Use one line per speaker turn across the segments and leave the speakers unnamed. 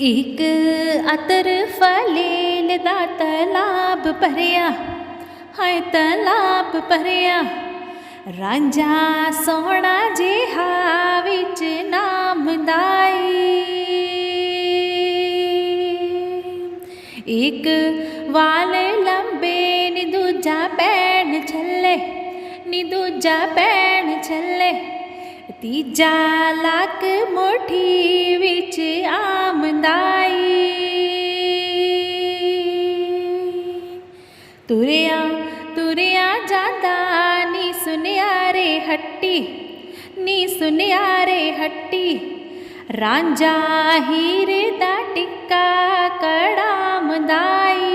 ਇੱਕ ਅਤਰ ਫਲੇਲ ਦਾ ਤਲਾਬ ਭਰਿਆ, ਹਾਏ ਤਲਾਬ ਭਰਿਆ। ਰਾਂਝਾ ਸੋਹਣਾ ਜਿਹਾ ਵਿੱਚ ਨਾਮਦਾਈ ਇੱਕ ਵਾਲ ਲੰਬੇ, ਨੀ ਦੂਜਾ ਪੈਣ ਛੱਲੇ, ਨੀ ਦੂਜਾ ਪੈਣ ਛੱਲੇ। ਤੀਜਾ ਲੱਕ ਮੁਠੀ ਵਿੱਚ ਆਮ ਤੁਰਿਆ ਤੁਰਿਆ ਜਾਂਦਾ, ਨੀ ਸੁਨਿਆਰੇ ਹੱਟੀ, ਨੀ ਸੁਨਿਆਰੇ ਹੱਟੀ। ਰਾਂਝਾ ਹੀਰ ਦਾ ਟਿੱਕਾ ਕੜਾਮਦਾਈ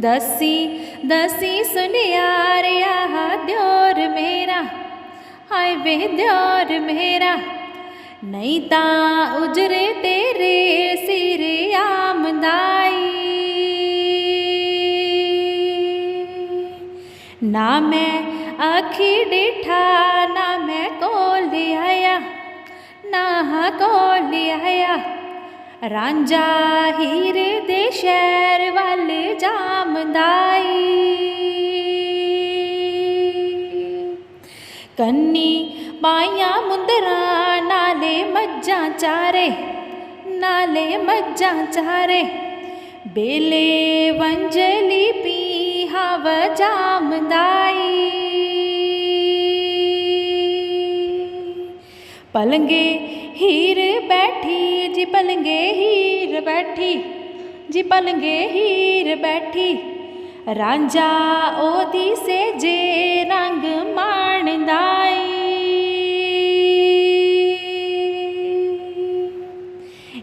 ਦਸੀ ਦਸੀ ਸੁਨਿਆਰਿਆ ਦਿਓਰ ਮੇਰਾ, ਹਾਏ ਵੇ ਦਿਓਰ ਮੇਰਾ। ਨਹੀਂ ਤਾਂ ਉਜਰੇ ਤੇਰੇ ਸਿਰ ਆਮਦਾਈ। ਨਾ ਮੈਂ ਅੱਖੀ ਡਿਠਾ, ਨਾ ਮੈਂ ਕੋਲ ਲਿਆਇਆ, ਨਾ ਹਾਂ ਕੋਲ ਲਿਆਇਆ। ਰਾਂਝਾ ਹੀਰ ਦੇ ਸ਼ਹਿਰ ਵੱਲ ਜਾਮਦਾਈ। ਕੰਨੀ ਪਾਈਆਂ ਮੁੰਦਰਾਂ, ਨਾਲੇ ਮੱਝਾਂ ਚਾਰੇ, ਨਾਲੇ ਮੱਝਾਂ ਚਾਰੇ। ਬੇਲੇ ਵੰਜਲੀ ਪੀ ਹਵ ਜਾਮਦਾਈ। ਪਲੰਗੇ ਹੀਰ ਬੈਠੀ, ਜੀ ਪਲੰਗੇ ਹੀਰ ਬੈਠੀ, ਜੀ ਪਲੰਗੇ ਹੀਰ ਬੈਠੀ। ਰਾਂਝਾ ਉਹਦੀ ਸੇਜੇ ਰੰਗ ਮਾਣਦਾਈ।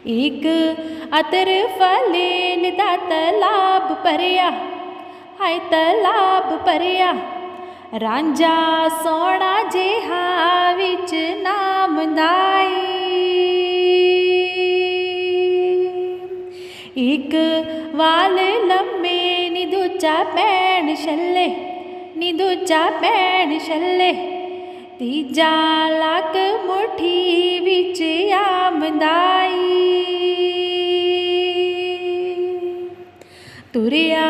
ਇੱਕ ਅਤਰ ਫਲੇਲ ਦਾ ਤਲਾਬ ਭਰਿਆ, ਹਾਏ ਤਲਾਬ ਭਰਿਆ। ਰਾਂਝਾ ਸੋਹਣਾ ਜਿਹਾ ਵਿੱਚ ਨਾਮਦਾਈ ਇੱਕ ਵਾਲ ਲੰਮੇ ਨੀ ਦੂਜਾ ਪੈਣ ਛੱਲੇ ਨੀ ਦੂਜਾ ਪੈਣ ਛੱਲੇ। ਤੀਜਾ ਲੱਕ ਮੁਠੀ ਵਿੱਚ ਆਮਦਾ ਤੁਰਿਆ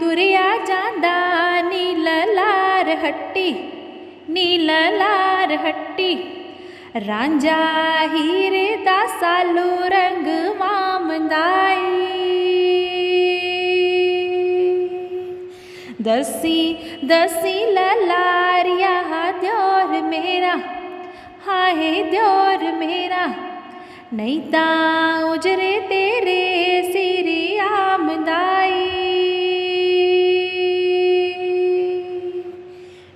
ਤੁਰਿਆ ਜਾਂਦਾ ਨੀਲ ਲਾਰ ਹੱਟੀ, ਨੀਲ ਲਾਰ ਹੱਟੀ। ਰਾਂਝਾ ਹੀਰ ਦਾ ਸਾਲੂ ਰੰਗ ਮਾਮਦਾਈ ਦਸੀ ਦਸੀ ਲਲਾਰਿਆ ਦਿਓਰ ਮੇਰਾ, ਹਾਏ ਦਿਓਰ ਮੇਰਾ। ਨਹੀਂ ਤਾਂ ਉਜਰੇ ਤੇਰੇ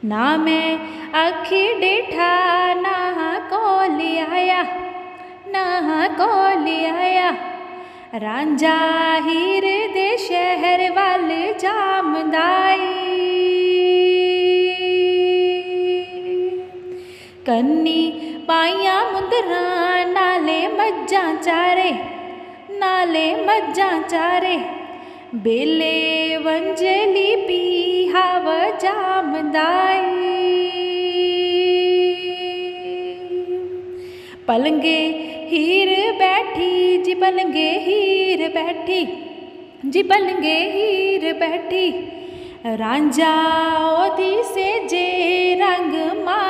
ਨਾ ਮੈਂ ਅੱਖੀ ਡੇਠਾ ਨਾ ਕੋਲ ਆਇਆ ਨਾ ਕੋਲ ਆਇਆ। ਰਾਂਝਾ ਹੀਰ ਦੇ ਸ਼ਹਿਰ ਵੱਲ ਜਾਮਦਾਈ। ਕੰਨੀ ਪਾਈਆਂ ਮੁੰਦਰਾਂ, ਨਾਲੇ ਮੱਝਾਂ ਚਾਰੇ, ਨਾਲੇ ਮੱਝਾਂ ਚਾਰੇ। ਬੇਲੇ ਵੰਜਲੀ ਪੀ ਹਵ ਪਲੰਗੇ ਹੀਰ ਬੈਠੀ, ਜੀ ਪਲੰਗੇ ਹੀਰ ਬੈਠੀ, ਜੀ ਪਲੰਗੇ ਹੀਰ ਬੈਠੀ। ਰਾਂਝਾ ਉਹਦੀ ਸੇਜੇ ਰੰਗ ਮਾਣਦਾਈ